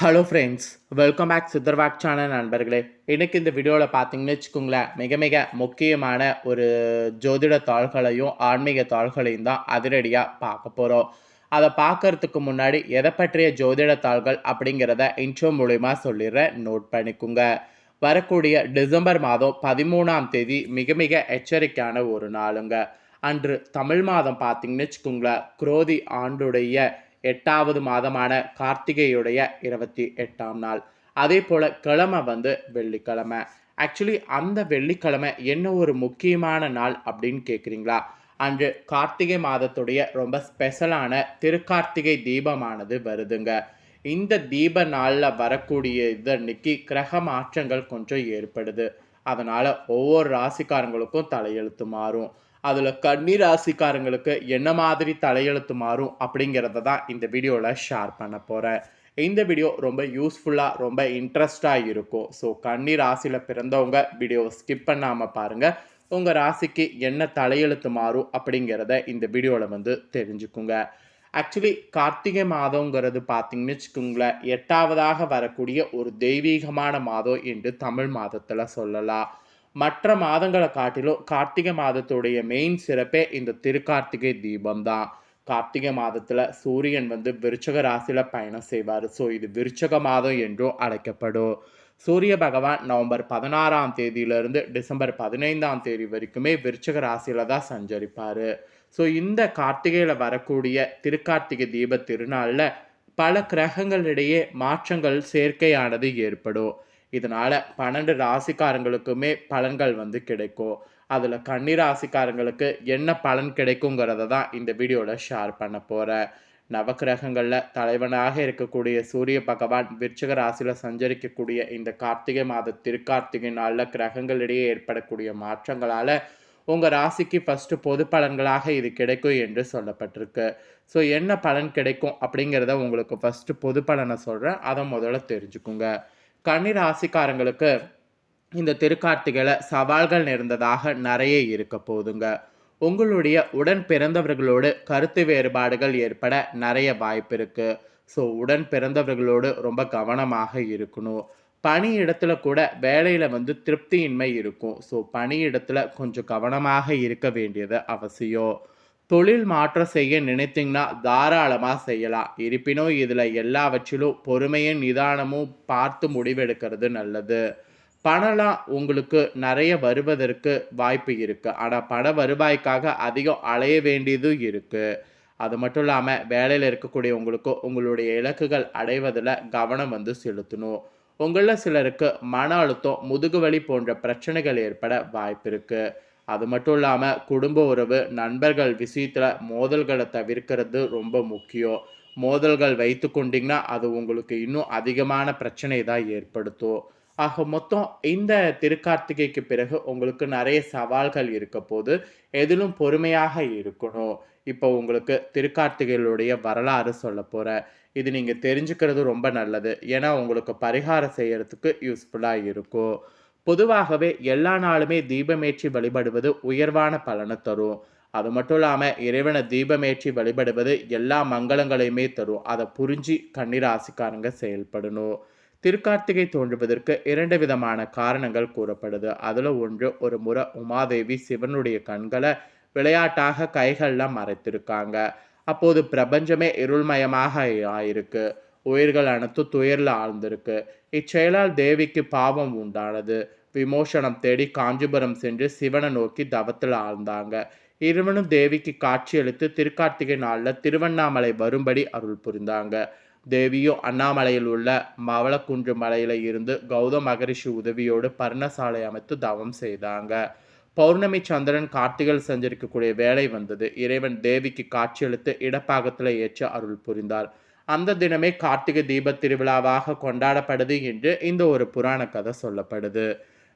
Hello friends welcome back சித்தர்வாக் channel நண்பர்களே. எனக்கு இந்த வீடியோவில் பார்த்தீங்கன்னு வச்சுக்கோங்களேன் மிக மிக முக்கியமான ஒரு ஜோதிட தாள்களையும் ஆன்மீக தாள்களையும் தான் அதிரடியாக பார்க்க போகிறோம் அதை பார்க்கறதுக்கு முன்னாடி எதை பற்றிய ஜோதிட தாள்கள் அப்படிங்கிறத இன்ட்ரோ மூலிமா சொல்லிடுறேன். நோட் பண்ணிக்கோங்க. வரக்கூடிய டிசம்பர் மாதம் பதிமூணாம் தேதி மிக மிக எச்சரிக்கையான ஒரு நாளுங்க. அன்று தமிழ் மாதம் பார்த்தீங்கன்னு வச்சுக்கோங்களேன் குரோதி ஆண்டுடைய எட்டாவது மாதமான கார்த்திகையுடைய இருபத்தி எட்டாம் நாள். அதே போல் கிழமை வந்து வெள்ளிக்கிழமை. ஆக்சுவலி அந்த வெள்ளிக்கிழமை என்ன ஒரு முக்கியமான நாள் அப்படின்னு கேட்குறீங்களா அன்று கார்த்திகை மாதத்துடைய ரொம்ப ஸ்பெஷலான திருக்கார்த்திகை தீபமானது வருதுங்க. இந்த தீப நாளில் வரக்கூடிய இது அன்னைக்கு கிரக மாற்றங்கள் கொஞ்சம் ஏற்படுது. அதனால் ஒவ்வொரு ராசிக்காரங்களுக்கும் தலையெழுத்து மாறும். அதில் கன்னி ராசிக்காரங்களுக்கு என்ன மாதிரி தலையெழுத்து மாறும் அப்படிங்கிறத தான் இந்த வீடியோவில் ஷேர் பண்ண போகிறேன் இந்த வீடியோ ரொம்ப யூஸ்ஃபுல்லாக ரொம்ப இன்ட்ரெஸ்டாக இருக்கும். ஸோ கன்னி ராசியில் பிறந்தவங்க வீடியோவை ஸ்கிப் பண்ணாமல் பாருங்கள் உங்கள் ராசிக்கு என்ன தலையெழுத்து மாறும் அப்படிங்கிறத இந்த வீடியோவில் வந்து தெரிஞ்சுக்குங்க. ஆக்சுவலி கார்த்திகை மாதங்கிறது பார்த்தீங்கன்னு வச்சுக்கோங்களேன் எட்டாவதாக வரக்கூடிய ஒரு தெய்வீகமான மாதம் என்று தமிழ் மாதத்தில் சொல்லலாம். மற்ற மாதங்களை காட்டிலும் கார்த்திகை மாதத்துடைய மெயின் சிறப்பே இந்த திருக்கார்த்திகை தீபம் தான் கார்த்திகை மாதத்தில் சூரியன் வந்து விருச்சக ராசியில் பயணம் செய்வார். ஸோ இது விருச்சக மாதம் என்றும் அழைக்கப்படும். சூரிய பகவான் நவம்பர் பதினாறாம் தேதியிலிருந்து டிசம்பர் பதினைந்தாம் தேதி வரைக்குமே விருச்சக ராசியில் தான் சஞ்சரிப்பார். ஸோ இந்த கார்த்திகையில் வரக்கூடிய திருக்கார்த்திகை தீப திருநாளில் பல கிரகங்களிடையே மாற்றங்கள் சேர்க்கையானது ஏற்படும். இதனால் பன்னெண்டு ராசிக்காரங்களுக்குமே பலன்கள் வந்து கிடைக்கும். அதில் கன்னி ராசிக்காரங்களுக்கு என்ன பலன் கிடைக்குங்கிறத தான் இந்த வீடியோவில் ஷேர் பண்ண போகிறேன் நவக்கிரகங்களில் தலைவனாக இருக்கக்கூடிய சூரிய பகவான் விருச்சக ராசியில் சஞ்சரிக்கக்கூடிய இந்த கார்த்திகை மாத திருக்கார்த்திகை நாளில் கிரகங்களிடையே ஏற்படக்கூடிய மாற்றங்களால் உங்கள் ராசிக்கு ஃபஸ்ட்டு பொது பலன்களாக இது கிடைக்கும் என்று சொல்லப்பட்டிருக்கு. ஸோ என்ன பலன் கிடைக்கும் அப்படிங்கிறத உங்களுக்கு ஃபஸ்ட்டு பொது பலனை சொல்கிறேன் அதை முதல்ல தெரிஞ்சுக்குங்க. கன்னிராசிக்காரங்களுக்கு இந்த திருக்கார்த்திகளை சவால்கள் நிறைந்ததாக நிறைய இருக்க போதுங்க. உங்களுடைய உடன் பிறந்தவர்களோடு கருத்து வேறுபாடுகள் ஏற்பட நிறைய வாய்ப்பு இருக்குது ஸோ உடன் பிறந்தவர்களோடு ரொம்ப கவனமாக இருக்கணும். பணி இடத்துல கூட வேலையில் வந்து திருப்தியின்மை இருக்கும். ஸோ பணியிடத்தில் கொஞ்சம் கவனமாக இருக்க வேண்டியது அவசியம். தொழில் மாற்றம் செய்ய நினைத்தீங்கன்னா தாராளமாக செய்யலாம். இருப்பினும் இதில் எல்லாவற்றிலும் பொறுமையும் நிதானமும் பார்த்து முடிவெடுக்கிறது நல்லது. பணம்லாம் உங்களுக்கு நிறைய வருவதற்கு வாய்ப்பு இருக்குது ஆனால் பண வருவாய்க்காக அதிகம் அலைய வேண்டியதும் இருக்குது அது மட்டும் இல்லாமல் வேலையில் இருக்கக்கூடிய உங்களுக்கு உங்களுடைய இலக்குகள் அடைவதில் கவனம் வந்து செலுத்தணும். உங்களில் சிலருக்கு மன அழுத்தம் முதுகுவலி போன்ற பிரச்சனைகள் ஏற்பட வாய்ப்பு இருக்குது அது மட்டும் இல்லாமல் குடும்ப உறவு நண்பர்கள் விஷயத்தில் மோதல்களை தவிர்க்கிறது ரொம்ப முக்கியம். மோதல்கள் வைத்து கொண்டிங்கன்னா அது உங்களுக்கு இன்னும் அதிகமான பிரச்சனை தான் ஏற்படுத்தும். ஆக மொத்தம் இந்த திருக்கார்த்திகைக்கு பிறகு உங்களுக்கு நிறைய சவால்கள் இருக்க போது எதிலும் பொறுமையாக இருக்கணும். இப்போ உங்களுக்கு திருக்கார்த்திகைகளுடைய வரலாறு சொல்ல போகிறேன் இது நீங்கள் தெரிஞ்சுக்கிறது ரொம்ப நல்லது. ஏன்னா உங்களுக்கு பரிகாரம் செய்கிறதுக்கு யூஸ்ஃபுல்லாக இருக்கும். பொதுவாகவே எல்லா நாளுமே தீபமேற்றி வழிபடுவது உயர்வான பலனை தரும். அது மட்டும் இல்லாமல் இறைவனை தீபமேற்றி வழிபடுவது எல்லா மங்களங்களையுமே தரும். அதை புரிஞ்சு கன்னிராசிக்காரங்க செயல்படணும். திருக்கார்த்திகை தோன்றுவதற்கு இரண்டு விதமான காரணங்கள் கூறப்படுது. அதில் ஒன்று ஒரு முறை உமாதேவி சிவனுடைய கண்களை விளையாட்டாக கைகளில் மறைத்திருக்காங்க. அப்போது பிரபஞ்சமே இருள்மயமாக ஆயிருக்கு. உயிர்கள் அனைத்து துயரில் ஆழ்ந்திருக்கு. இச்செயலால் தேவிக்கு பாவம் உண்டானது. விமோசனம் தேடி காஞ்சிபுரம் சென்று சிவனை நோக்கி தவத்தில் ஆழ்ந்தாங்க. இருவனும் தேவிக்கு காட்சியளித்து திருக்கார்த்திகை நாளில் திருவண்ணாமலை வரும்படி அருள் புரிந்தாங்க. தேவியும் அண்ணாமலையில் உள்ள மவளக்குன்று மலையில இருந்து கௌதம் மகரிஷி உதவியோடு பர்ணசாலை அமைத்து தவம் செய்தாங்க. பௌர்ணமி சந்திரன் கார்த்திகள் செஞ்சிருக்கக்கூடிய வேலை வந்தது. இறைவன் தேவிக்கு காட்சியளித்து இடப்பாகத்தில் ஏற்ற அருள் புரிந்தார். அந்த தினமே கார்த்திகை தீப திருவிழாவாக கொண்டாடப்படுது என்று இந்த ஒரு புராண கதை சொல்லப்படுது.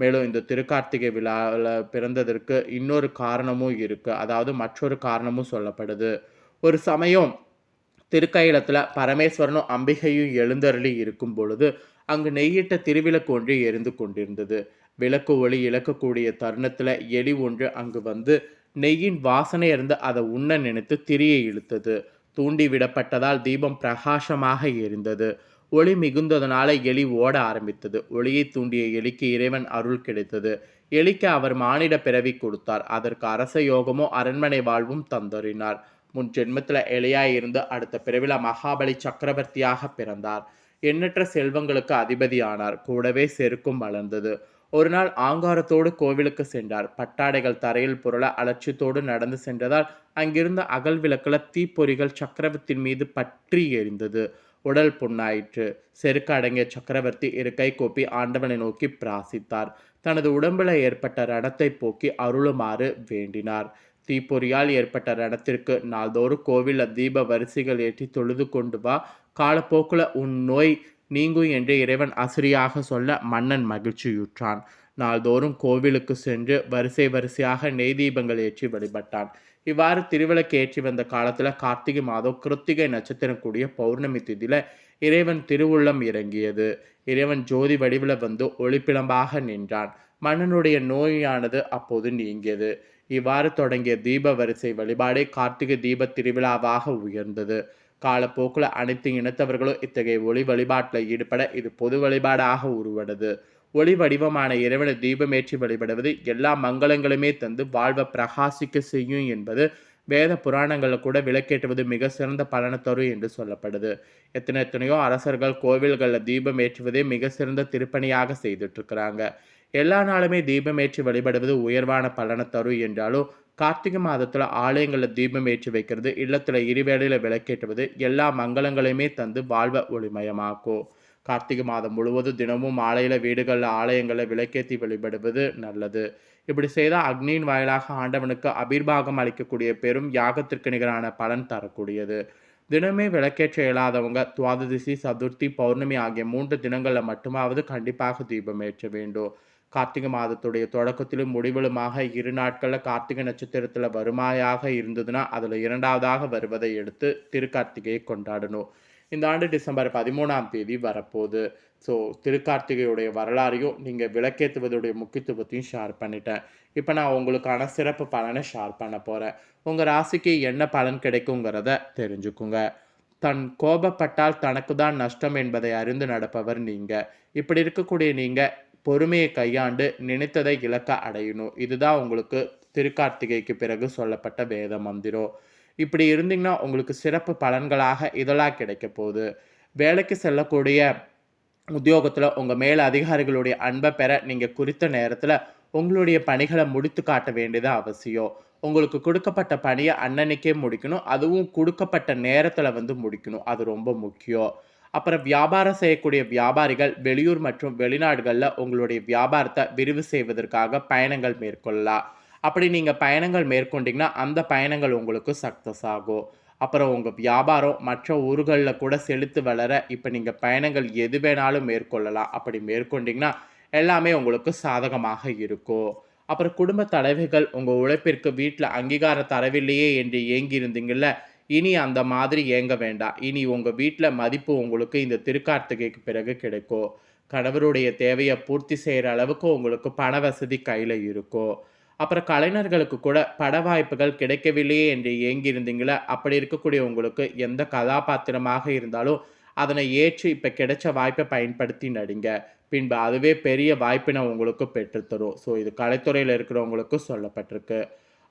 மேலும் இந்த திருக்கார்த்திகை விழாவில் பிறந்ததற்கு இன்னொரு காரணமும் இருக்குது அதாவது மற்றொரு காரணமும் சொல்லப்படுது. ஒரு சமயம் திருக்கயலத்தில் பரமேஸ்வரனும் அம்பிகையும் எழுந்தருளி இருக்கும் பொழுது அங்கு நெய்யிட்ட திருவிளக்கு ஒன்று எரிந்து கொண்டிருந்தது. விளக்கு ஒளி இழக்கக்கூடிய தருணத்தில் எலி ஒன்று அங்கு வந்து நெய்யின் வாசனை இருந்து அதை உண்ண நினைத்து திரியை இழுத்தது. தூண்டி விடப்பட்டதால் தீபம் பிரகாசமாக எரிந்தது. ஒளி மிகுந்ததனால எலி ஓட ஆரம்பித்தது. ஒளியை தூண்டிய எலிக்கு இறைவன் அருள் கிடைத்தது. எலிக்கு அவர் மானிட பிறவி கொடுத்தார். அதற்கு அரச யோகமோ அரண்மனை வாழ்வும் தந்தறினார். முன் ஜென்மத்தில் எலியாய் இருந்து அடுத்த பிறவில மகாபலி சக்கரவர்த்தியாக பிறந்தார். எண்ணற்ற செல்வங்களுக்கு அதிபதியானார். கூடவே செருக்கும் வளர்ந்தது. ஒரு நாள் ஆங்காரத்தோடு கோவிலுக்கு சென்றார். பட்டாடைகள் தரையில் புரள அலட்சியத்தோடு நடந்து சென்றதால் அங்கிருந்த அகல் விளக்கில் தீப்பொறிகள் சக்கரவர்த்தியின் மீது பற்றி எரிந்தது. உடல் புண்ணாயிற்று. செருக்கு அடங்கிய சக்கரவர்த்தி இருக்கை கோப்பி ஆண்டவனை நோக்கி பிராசித்தார் தனது உடம்புல ஏற்பட்ட ரணத்தை போக்கி அருளுமாறு வேண்டினார். தீப்பொறியால் ஏற்பட்ட ரணத்திற்கு நாள்தோறும் கோவிலில் தீப வரிசைகள் ஏற்றி தொழுது கொண்டு வா. காலப்போக்கில் உன் நோய் நீங்கும் என்று இறைவன் அசிரியாக சொல்ல மன்னன் மகிழ்ச்சியுற்றான். நாள்தோறும் கோவிலுக்கு சென்று வரிசை வரிசையாக நெய் தீபங்கள் ஏற்றி வழிபட்டான். இவ்வாறு திருவிளக்கு ஏற்றி வந்த காலத்தில் கார்த்திகை மாதம் கிருத்திகை நட்சத்திரம் கூடிய பௌர்ணமி திதியில இறைவன் திருவுள்ளம் இறங்கியது. இறைவன் ஜோதி வடிவில் வந்து ஒளிப்பிளம்பாக நின்றான். மன்னனுடைய நோயானது அப்போது நீங்கியது. இவ்வாறு தொடங்கிய தீப வரிசை வழிபாடே கார்த்திகை தீப திருவிழாவாக உயர்ந்தது. காலப்போக்கில் அனைத்து இனத்தவர்களும் இத்தகைய ஒளி வழிபாட்டில் ஈடுபட இது பொது வழிபாடாக உருவடுது ஒளி வடிவமான இறைவனை தீபமேற்றி வழிபடுவது எல்லா மங்களங்களுமே தந்து வாழ்வை பிரகாசிக்க செய்யும் என்பது வேத புராணங்களில் கூட விளக்கேற்றுவது மிக சிறந்த பலனை தரும் என்று சொல்லப்படுது. எத்தனை எத்தனையோ அரசர்கள் கோவில்களில் தீபம் ஏற்றுவதே மிக சிறந்த திருப்பணியாக செய்துட்டு இருக்கிறாங்க எல்லா நாளுமே தீபம் ஏற்றி வழிபடுவது உயர்வான பலனை தரும் என்றாலும் கார்த்திகை மாதத்தில் ஆலயங்களில் தீபம் ஏற்றி வைக்கிறது இல்லத்தில் இருவேளையில் விளக்கேற்றுவது எல்லா மங்களங்களையுமே தந்து வாழ்வை ஒளிமயமாக்கும். கார்த்திகை மாதம் முழுவதும் தினமும் மாலையில் வீடுகளில் ஆலயங்களில் விளக்கேற்றி வழிபடுவது நல்லது. இப்படி செய்தால் அக்னியின் வாயிலாக ஆண்டவனுக்கு அபிர்வாகம் அளிக்கக்கூடிய பெரும் யாகத்திற்கு நிகரான பலன் தரக்கூடியது. தினமே விளக்கேற்ற இயலாதவங்க துவாததிசி சதுர்த்தி பௌர்ணமி ஆகிய மூன்று தினங்களில் மட்டுமாவது கண்டிப்பாக தீபம் ஏற்ற வேண்டும். கார்த்திகை மாதத்துடைய தொடக்கத்திலும் முடிவிலுமாக இரு நாட்களில் கார்த்திகை நட்சத்திரத்தில் வருமாயாக இருந்ததுன்னா அதில் இரண்டாவதாக வருவதை எடுத்து திருக்கார்த்திகையை கொண்டாடணும். இந்த ஆண்டு டிசம்பர் பதிமூணாம் தேதி வரப்போகுது. ஸோ திருக்கார்த்திகையுடைய வரலாறையும் நீங்கள் விளக்கேற்றுவதுடைய முக்கியத்துவத்தையும் ஷேர் பண்ணிட்டேன். இப்போ நான் உங்களுக்கான சிறப்பு பலனை ஷேர் பண்ண போகிறேன் உங்கள் ராசிக்கு என்ன பலன் கிடைக்குங்கிறத தெரிஞ்சுக்குங்க. தன் கோபப்பட்டால் தனக்கு தான் நஷ்டம் என்பதை அறிந்து நடப்பவர் நீங்கள் இப்படி இருக்கக்கூடிய நீங்கள் பொறுமையை கையாண்டு நினைத்ததை இலக்க அடையணும். இதுதான் உங்களுக்கு திருக்கார்த்திகைக்கு பிறகு சொல்லப்பட்ட வேத மந்திரம். இப்படி இருந்தீங்கன்னா உங்களுக்கு சிறப்பு பலன்களாக இதெல்லாம் கிடைக்க போகுது. வேலைக்கு செல்லக்கூடிய உத்தியோகத்தில் உங்கள் மேல் அதிகாரிகளுடைய அன்பை பெற நீங்கள் குறித்த நேரத்தில் உங்களுடைய பணிகளை முடித்து காட்ட வேண்டியது அவசியம். உங்களுக்கு கொடுக்கப்பட்ட பணியை அன்னன்னைக்கே முடிக்கணும். அதுவும் கொடுக்கப்பட்ட நேரத்தில் வந்து முடிக்கணும். அது ரொம்ப முக்கியம். அப்புறம் வியாபாரம் செய்யக்கூடிய வியாபாரிகள் வெளியூர் மற்றும் வெளிநாடுகளில் உங்களுடைய வியாபாரத்தை விரிவு செய்வதற்காக பயணங்கள் மேற்கொள்ளலாம். அப்படி நீங்கள் பயணங்கள் மேற்கொண்டீங்கன்னா அந்த பயணங்கள் உங்களுக்கு சக்ஸஸ் ஆகும். அப்புறம் உங்கள் வியாபாரம் மற்ற ஊர்களில் கூட செலுத்து வளர இப்போ நீங்கள் பயணங்கள் எது வேணாலும் மேற்கொள்ளலாம். அப்படி மேற்கொண்டிங்கன்னா எல்லாமே உங்களுக்கு சாதகமாக இருக்கும். அப்புறம் குடும்ப தலைவிகள் உங்கள் உழைப்பிற்கு வீட்டில் அங்கீகாரம் தரவில்லையே என்று ஏங்கி இனி அந்த மாதிரி ஏங்க வேண்டாம். இனி உங்கள் வீட்டில் மதிப்பு உங்களுக்கு இந்த திருக்கார்த்திகைக்கு பிறகு கிடைக்கும் கணவருடைய தேவையை பூர்த்தி செய்கிற அளவுக்கு உங்களுக்கு பண வசதி கையில் இருக்கும் அப்புறம் கலைஞர்களுக்கு கூட பட வாய்ப்புகள் கிடைக்கவில்லையே என்று ஏங்கியிருந்தீங்களே? அப்படி இருக்கக்கூடிய உங்களுக்கு எந்த கதாபாத்திரமாக இருந்தாலும் அதனை ஏற்று இப்போ கிடைச்ச வாய்ப்பை பயன்படுத்தி நடிங்க. பின்பு அதுவே பெரிய வாய்ப்பினை உங்களுக்கு பெற்றுத்தரும். ஸோ இது கலைத்துறையில் இருக்கிறவங்களுக்கு சொல்லப்பட்டிருக்கு.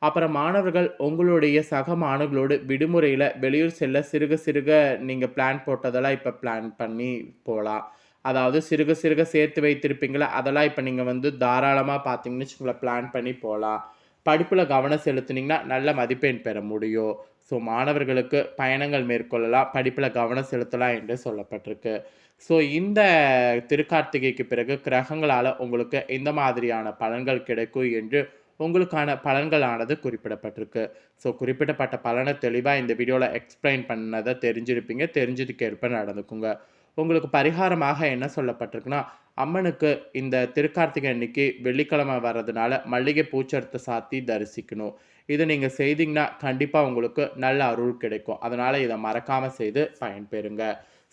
அப்புறம் மாணவர்கள் உங்களுடைய சக மாணவர்களோடு விடுமுறையில் வெளியூர் செல்ல சிறுக சிறுக நீங்கள் பிளான் போட்டதெல்லாம் இப்போ பிளான் பண்ணி போகலாம் அதாவது சிறுக சிறுக சேர்த்து வைத்திருப்பீங்களா? அதெல்லாம் இப்போ நீங்கள் வந்து தாராளமாக பார்த்தீங்கன்னு வச்சுக்கோங்களேன் பிளான் பண்ணி போகலாம் படிப்பில் கவனம் செலுத்துனீங்கன்னா நல்ல மதிப்பெண் பெற முடியும். ஸோ மாணவர்களுக்கு பயணங்கள் மேற்கொள்ளலாம். படிப்பில் கவனம் செலுத்தலாம் என்று சொல்லப்பட்டிருக்கு. ஸோ இந்த திருக்கார்த்திகைக்கு பிறகு கிரகங்களால் உங்களுக்கு இந்த மாதிரியான பலன்கள் கிடைக்கும் என்று உங்களுக்கான பலன்களானது குறிப்பிடப்பட்டிருக்கு. ஸோ குறிப்பிடப்பட்ட பலனை தெளிவாக இந்த வீடியோவில் எக்ஸ்பிளைன் பண்ணதை தெரிஞ்சிருப்பீங்க. தெரிஞ்சதுக்கு ஏற்ப நடந்துக்குங்க. உங்களுக்கு பரிகாரமாக என்ன சொல்லப்பட்டிருக்குன்னா அம்மனுக்கு இந்த திருக்கார்த்திகை அன்னைக்கு வெள்ளிக்கிழமை வர்றதுனால மல்லிகை பூச்சரத்தை சாத்தி தரிசிக்கணும். இதை நீங்கள் செய்தீங்கன்னா கண்டிப்பாக உங்களுக்கு நல்ல அருள் கிடைக்கும். அதனால் இதை மறக்காமல் செய்து பயன்பெறுங்க.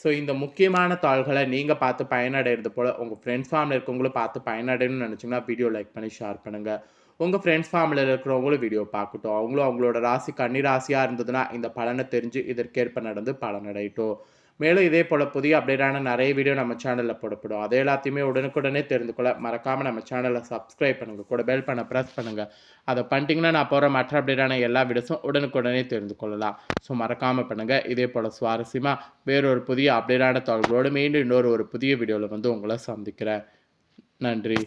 ஸோ இந்த முக்கியமான தாள்களை நீங்கள் பார்த்து பயனடைகிறது போல் உங்கள் ஃப்ரெண்ட்ஸ் ஃபேமிலி இருக்கவங்களும் பார்த்து பயனடையணும்னு நினச்சிங்கன்னா வீடியோ லைக் பண்ணி ஷேர் பண்ணுங்கள் உங்கள் ஃப்ரெண்ட்ஸ் ஃபேமிலியில் இருக்கிறவங்களும் வீடியோ பார்க்கட்டும். அவங்களும் அவங்களோட ராசி கன்னி ராசியாக இருந்ததுன்னா இந்த பலனை தெரிஞ்சு இதற்கேற்ப நடந்து பலனடையட்டும். மேலும் இதே போல் புதிய அப்டேட்டான நிறைய வீடியோ நம்ம சேனலில் போடப்படும். அதை எல்லாத்தையுமே உடனுக்குடனே தெரிந்து கொள்ள மறக்காமல் நம்ம சேனலை சப்ஸ்கிரைப் பண்ணுங்கள் கூட பெல் பண்ண ப்ரெஸ் பண்ணுங்கள் அதை பண்ணிட்டீங்கன்னா நான் போகிற மற்ற அப்டேட்டான எல்லா வீடியோஸும் உடனுக்குடனே தெரிந்து கொள்ளலாம். ஸோ மறக்காமல் பண்ணுங்கள் இதே போல் சுவாரஸ்யமாக வேறொரு புதிய அப்டேட்டான தகவலோடு மீண்டும் இன்னொரு ஒரு புதிய வீடியோவில் வந்து உங்களை சந்திக்கிறேன். நன்றி.